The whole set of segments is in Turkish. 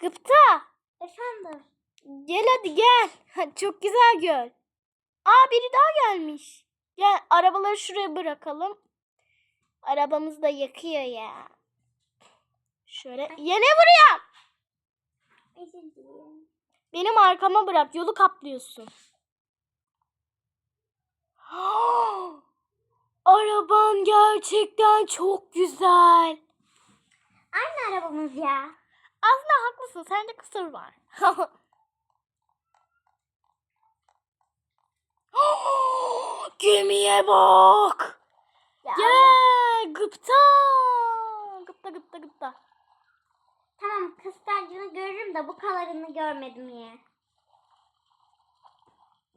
Gıpta. Efendim. Gel hadi gel. Çok güzel göl. Aa biri daha gelmiş. Gel arabaları şuraya bırakalım. Arabamız da yakıyor ya. Şöyle. Ya ne vuruyor? Benim arkama bırak. Yolu kaplıyorsun. Araban gerçekten çok güzel. Aynı arabamız ya. Aslında haklısın. Sende kusur var. Gemiye bak. ya Gel gıpta. Gıpta gıpta gıpta. Tamam kıskancını görürüm de bu kalarını görmedim ya.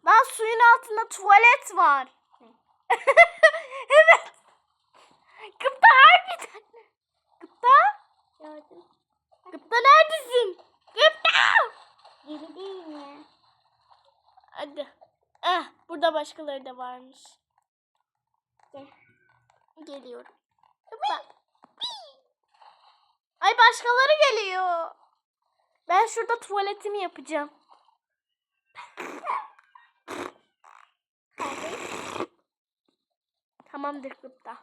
Lan suyun altında tuvalet var. evet. Gıpta harbiden. Gıpta? Gördüm. Gıpta neredesin? Gıpta. Gibi değil mi? Hadi. Eh, burada başkaları da varmış. Gel. Geliyorum. Gıpta. Ay başkaları geliyor. Ben şurada tuvaletimi yapacağım. Tamamdır Gıpta.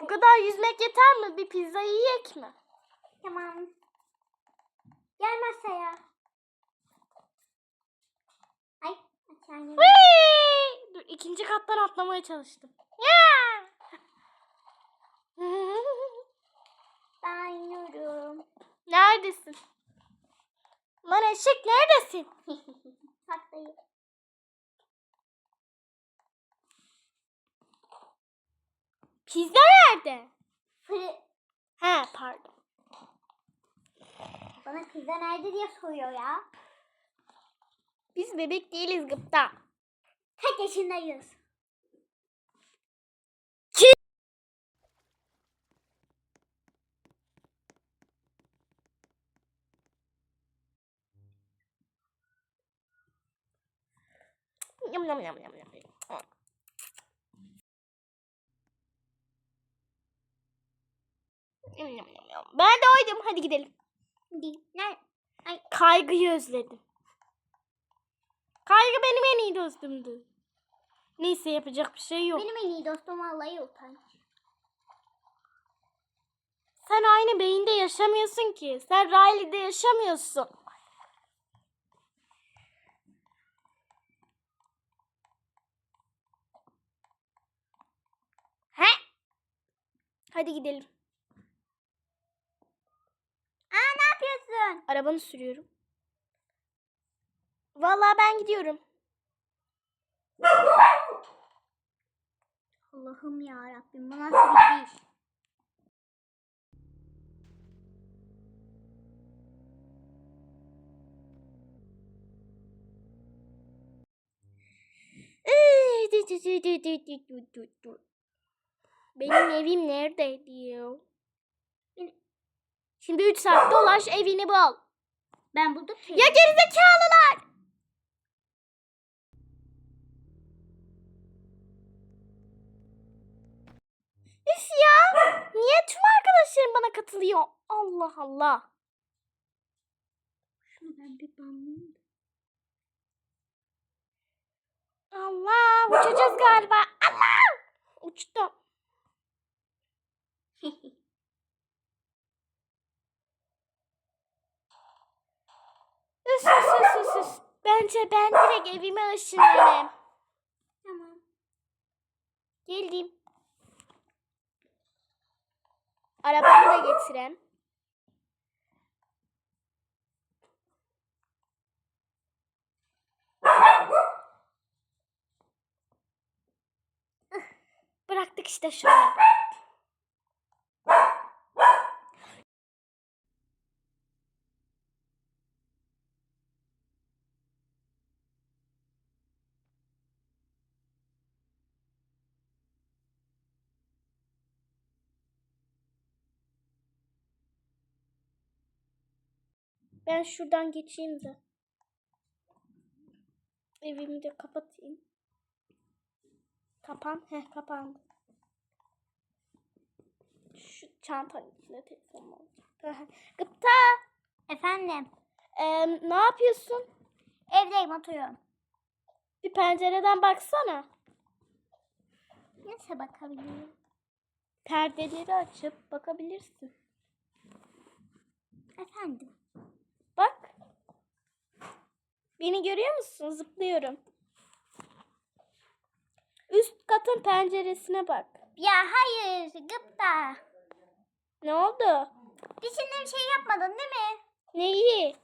Bu kadar yüzmek yeter mi? Bir pizza yiyek mi? Tamam. Gel masaya. Ay in. Whee! Dur ikinci kattan atlamaya çalıştım. Ya! Ben iniyorum. Neredesin? Lan eşek neredesin? Saklayayım. Pizza nerede? Fırı. He pardon. Bana pizza nerede diye soruyor ya. Biz bebek değiliz gıpta. Kaç yaşındayız? Yum yum yum yum yum. Yum. Ben de oydum. Hadi gidelim. Ay Kaygıyı özledim. Kaygı benim en iyi dostumdu. Neyse yapacak bir şey yok. benim en iyi dostum vallahi utanç. Sen aynı beyinde yaşamıyorsun ki. Sen Riley'de yaşamıyorsun. He? Hadi gidelim. Aa ne yapıyorsun? Arabanı sürüyorum. Vallahi ben gidiyorum. Allah'ım ya Rabbim bu nasıl bir iş? Benim evim nerede diyor. Şimdi 3 saat dolaş evini bul. Ben buldum. Ya gerizekalılar. Üf ya. Niye tüm arkadaşlarım bana katılıyor? Allah Allah. Şunu ben bir banlayayım. Allah uçacağız galiba. Allah. Uçtum. Üf üf üf, üf. Bence ben direkt evime ışınlanayım. Tamam. Geldim. Arabamı da getireyim. Bıraktık işte şöyle. Ben şuradan geçeyim de. Evimi de kapatayım. Kapan. Heh kapandı. Şu çantanın içinde telefon var. Gıpta. Efendim. Ee, ne yapıyorsun? Evdeyim oturuyorum. Bir pencereden baksana. Nasıl bakabilirim? Perdeleri açıp bakabilirsin. Efendim. Bak. Beni görüyor musun? Zıplıyorum. Üst katın penceresine bak. Ya hayır gıpta. Ne oldu? Bir şey yapmadın değil mi? Neyi?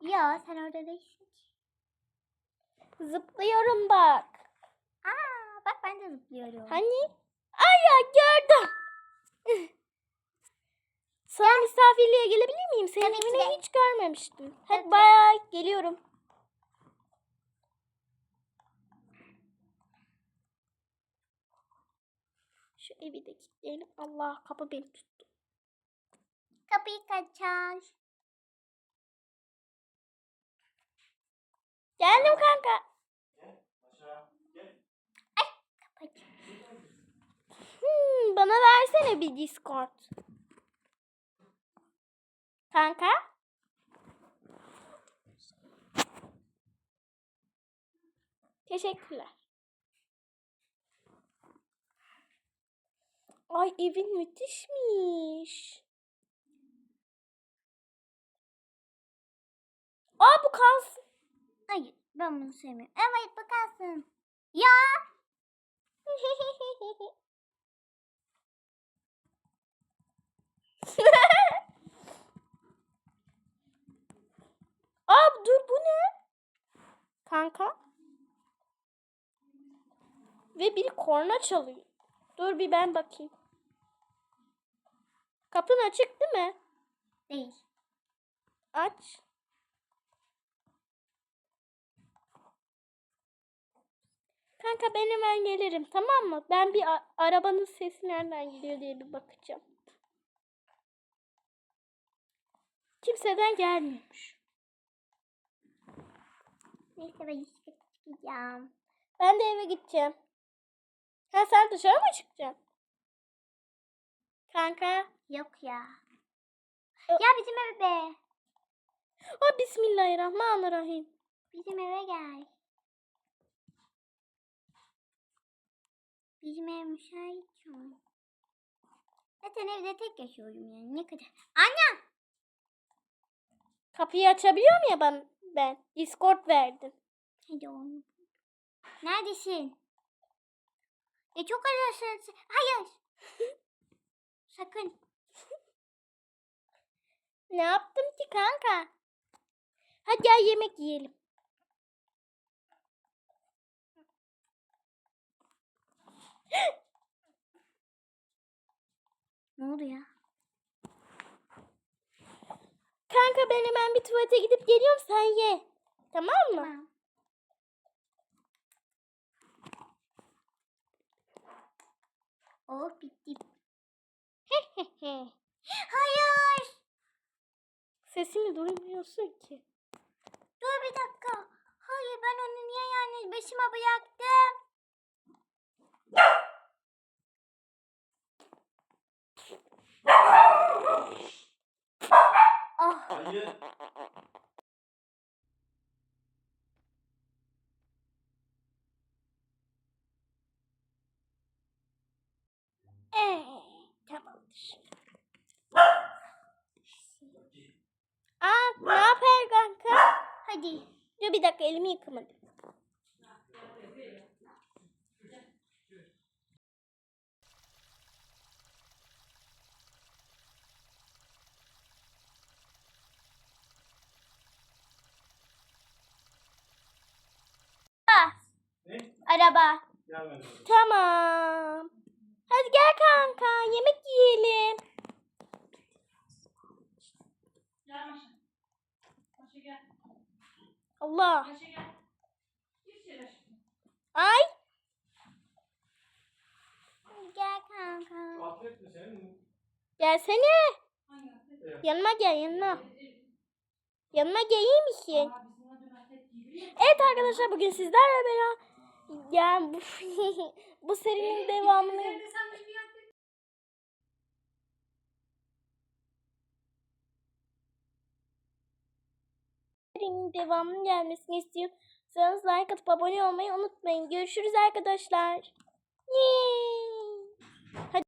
Ya sen orada değilsin. Zıplıyorum bak. Aa bak ben de zıplıyorum. Hani? Ay ya gördüm. Sana misafirliğe gelebilir miyim? Senin Tabii evini de. hiç görmemiştim. Hadi Tabii. bay geliyorum. Şu evi de kilitleyelim. Allah kapı beni tuttu. Kapıyı kaçar. Geldim kanka. Kapat. Hmm, bana versene bir Discord. Kanka. Teşekkürler. Ay evin müthişmiş. Aa bu kalsın. Hayır ben bunu sevmiyorum. Evet bu kalsın. Ya. Aa dur bu ne? Kanka. Biri korna çalıyor. Dur bir ben bakayım. Kapın açık değil mi? Değil. Aç. Kanka ben hemen gelirim tamam mı? Ben bir arabanın sesi nereden geliyor diye bir bakacağım. Kimseden gelmiyormuş. Neyse ben çıkacağım. Ben de eve gideceğim. Ha sen dışarı mı çıkacaksın? Kanka. Yok ya. Ö- Ya bizim eve be. Oh, Bismillahirrahmanirrahim. Bizim eve gel. Bizim ev müsait şu an. Zaten evde tek yaşıyorum yani ne kadar. Anne! Kapıyı açabiliyor mu ya ben? Ben Discord verdim. Hadi oğlum. Neredesin? E çok arasın. Hayır. Sakın. Ne yaptım ki kanka? Hadi gel yemek yiyelim. Ne oldu ya? Kanka ben hemen bir tuvalete gidip geliyorum sen ye. Tamam mı? Tamam. Oh bitti. Hayır. Sesimi duymuyorsun ki. Dur bir dakika. Hayır ben onu niye yalnız başıma bıraktım? Ah. Hayır. Ee, tamamdır. Aa ne haber kanka? Hadi. Dur bir dakika elimi yıkamadım. Ah, araba. Gelmedi. Tamam. Hadi gel kanka yemek yiyelim. Allah. Maşa gel. Gir içeri aşkım. Ay. Gel kanka. Gelsene. Yanıma gel yanıma. Yanıma gelir misin? Evet arkadaşlar bugün sizlerle beraber yani bu, bu serinin devamını Üzerinde sen de bir atlet. serinin devamının gelmesini istiyorsanız like atıp abone olmayı unutmayın. Görüşürüz arkadaşlar. Yay! Hadi